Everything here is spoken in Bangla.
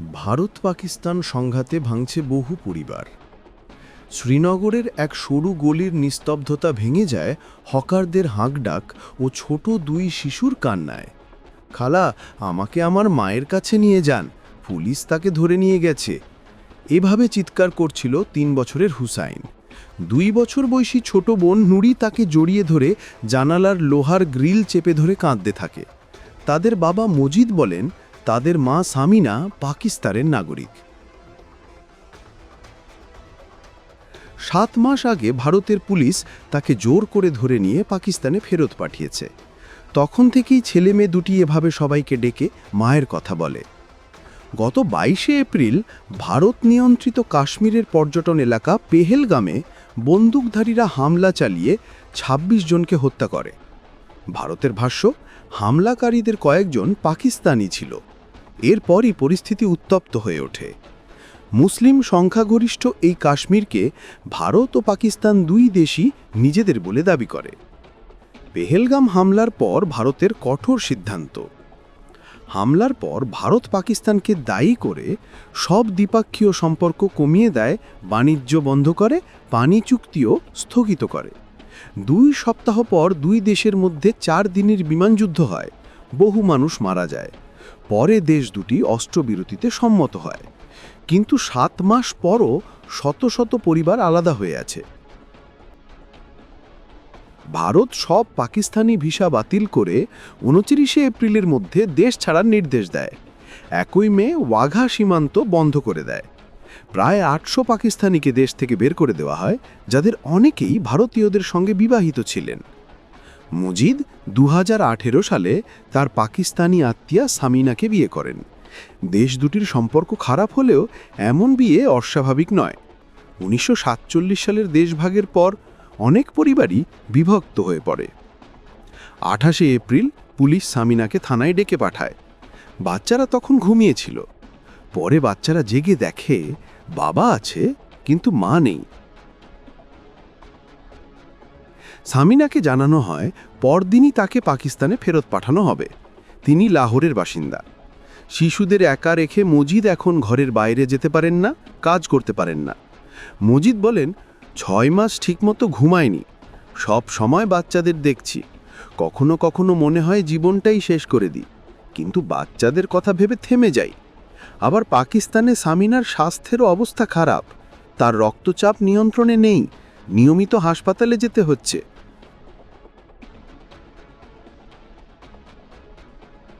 ভারত পাকিস্তান সংঘাতে ভাঙছে বহু পরিবার। শ্রীনগরের এক সরু গলির নিস্তব্ধতা ভেঙে যায় হকারদের হাঁকডাক ও ছোট দুই শিশুর কান্নায়। খালা, আমাকে আমার মায়ের কাছে নিয়ে যান, পুলিশ তাকে ধরে নিয়ে গেছে। এভাবে চিৎকার করছিল তিন বছরের হুসাইন। দুই বছর বয়সী ছোট বোন নুরি তাকে জড়িয়ে ধরে জানালার লোহার গ্রিল চেপে ধরে কাঁদতে থাকে। তাদের বাবা মজিদ বলেন তাদের মা সামিনা পাকিস্তানের নাগরিক। সাত মাস আগে ভারতের পুলিশ তাকে জোর করে ধরে নিয়ে পাকিস্তানে ফেরত পাঠিয়েছে। তখন থেকেই ছেলে মেয়ে দুটি এভাবে সবাইকে ডেকে মায়ের কথা বলে। গত বাইশে এপ্রিল ভারত নিয়ন্ত্রিত কাশ্মীরের পর্যটন এলাকা পেহেলগামে বন্দুকধারীরা হামলা চালিয়ে ২৬ জনকে হত্যা করে। ভারতের ভাষ্য, হামলাকারীদের কয়েকজন পাকিস্তানি ছিল। এরপরই পরিস্থিতি উত্তপ্ত হয়ে ওঠে। মুসলিম সংখ্যাগরিষ্ঠ এই কাশ্মীরকে ভারত ও পাকিস্তান দুই দেশই নিজেদের বলে দাবি করে। পেহেলগাম হামলার পর ভারতের কঠোর সিদ্ধান্ত। হামলার পর ভারত পাকিস্তানকে দায়ী করে সব দ্বিপাক্ষীয় সম্পর্ক কমিয়ে দেয়, বাণিজ্য বন্ধ করে, পানি চুক্তিও স্থগিত করে। দুই সপ্তাহ পর দুই দেশের মধ্যে চার দিনের বিমানযুদ্ধ হয়, বহু মানুষ মারা যায়। পরে দেশ দুটি অস্ত্রবিরতিতে সম্মত হয়। কিন্তু সাত মাস পরও শত শত পরিবার আলাদা হয়ে আছে। ভারত সব পাকিস্তানি ভিসা বাতিল করে উনত্রিশে এপ্রিলের মধ্যে দেশ ছাড়ার নির্দেশ দেয়। একই মে ওয়াঘা সীমান্ত বন্ধ করে দেয়। প্রায় আটশো পাকিস্তানিকে দেশ থেকে বের করে দেওয়া হয়, যাদের অনেকেই ভারতীয়দের সঙ্গে বিবাহিত ছিলেন। মুজিদ দু সালে তার পাকিস্তানি আত্মীয়া সামিনাকে বিয়ে করেন। দেশ দুটির সম্পর্ক খারাপ হলেও এমন বিয়ে অস্বাভাবিক নয়। উনিশশো সালের দেশভাগের পর অনেক পরিবারই বিভক্ত হয়ে পড়ে। আঠাশে এপ্রিল পুলিশ সামিনাকে থানায় ডেকে পাঠায়। বাচ্চারা তখন ঘুমিয়েছিল। পরে বাচ্চারা জেগে দেখে, বাবা আছে, কিন্তু মা নেই। সামিনাকে জানানো হয়, পরদিনই তাকে পাকিস্তানে ফেরত পাঠানো হবে। তিনি লাহোরের বাসিন্দা। শিশুদের একা রেখে মজিদ এখন ঘরের বাইরে যেতে পারেন না, কাজ করতে পারেন না। মজিদ বলেন, ছয় মাস ঠিকমতো ঘুমায়নি। সব সময় বাচ্চাদের দেখছি। কখনো কখনো মনে হয় জীবনটাই শেষ করে দিই। কিন্তু বাচ্চাদের কথা ভেবে থেমে যাই। আবার পাকিস্তানে সামিনার স্বাস্থ্যেরও অবস্থা খারাপ। তার রক্তচাপ নিয়ন্ত্রণে নেই। নিয়মিত হাসপাতালে যেতে হচ্ছে।